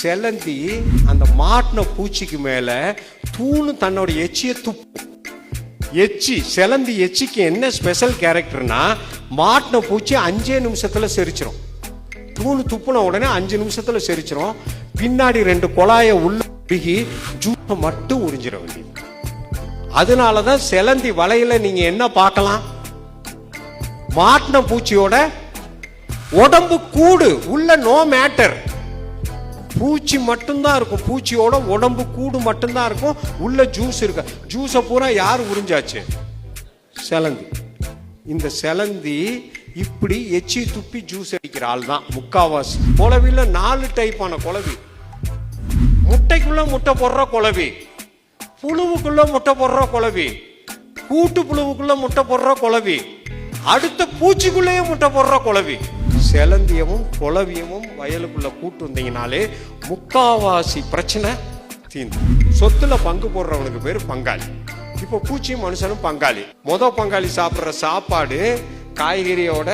செலந்தி அந்த மாட்டின பூச்சிக்கு மேல தூணு தன்னோட எச்சியை துப்பும் எச்சி செலந்தி எச்சிக்கு என்ன ஸ்பெஷல் கேரக்டர்னா மாட்டின பூச்சி அஞ்சே நிமிஷத்துல செரிச்சிரும். தூணு துப்புன உடனே அஞ்சு நிமிஷத்துல செரிச்சிரும். பின்னாடி ரெண்டு குழாயை உள்ள பிகி ஜூஸை மட்டும் உறிஞ்சிட வேண்டியது. அதனாலதான் செலந்தி வலையில நீங்க என்ன பார்க்கலாம்? மாட்டின பூச்சியோட உடம்பு கூடு உள்ள நோ மேட்டர் பூச்சி மட்டும்தான் இருக்கும். பூச்சியோட உடம்பு கூடு மட்டும்தான் இருக்கும். உள்ள ஜூஸ் இருக்கு. ஜூஸை பூரா யார் உறிஞ்சாச்சு? செலந்தி. இந்த செலந்தி இப்படி எச்சி துப்பி ஜூஸ் அடிக்கிற ஆள் தான் முக்காவாசி. குளவில நாலு டைப்பான குலவி முட்டைக்குள்ள முட்டை போடுற குலவி புழுவுக்குள்ள முட்டை போடுற குலவி கூட்டு புழுவுக்குள்ள முட்டை போடுற குலவி அடுத்த பூச்சிக்குள்ளேயே முட்டை போடுற குலவி செலந்தியமும் குளவியமும் வயலுக்குள்ள கூட்டு வந்தீங்கனாலே முக்காவாசி பிரச்சனை தீந்து சொத்துல பங்கு போடுறவனுக்கு பேர் பங்காளி. இப்போ பூச்சி மனுஷனும் பங்காளி. முத பங்காளி சாப்பிட்ற சாப்பாடு காய்கறியோட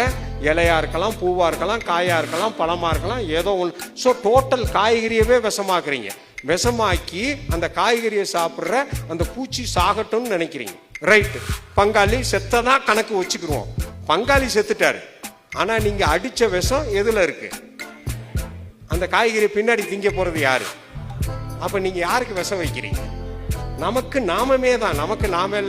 இலையா இருக்கலாம் பூவா இருக்கலாம் காயா இருக்கலாம் பழமா இருக்கலாம் ஏதோ ஒன்று ஸோ டோட்டல் காய்கறியவே விஷமாக்குறீங்க. விஷமாக்கி அந்த காய்கறியை சாப்பிட்ற அந்த பூச்சி சாகட்டும்னு நினைக்கிறீங்க. ரைட்டு பங்காளி செத்ததான் கணக்கு வச்சுக்கிடுவோம் பங்காளி செத்துட்டாரு. ஆனா நீங்க அடிச்ச விஷம் எதுல இருக்கு? அந்த காய்கறி பின்னாடி திங்க போறது யாரு? அப்போ நீங்க யாருக்கு விஷம் வைக்கிறீங்க? நமக்கு நாமமே தான் நமக்கு நாம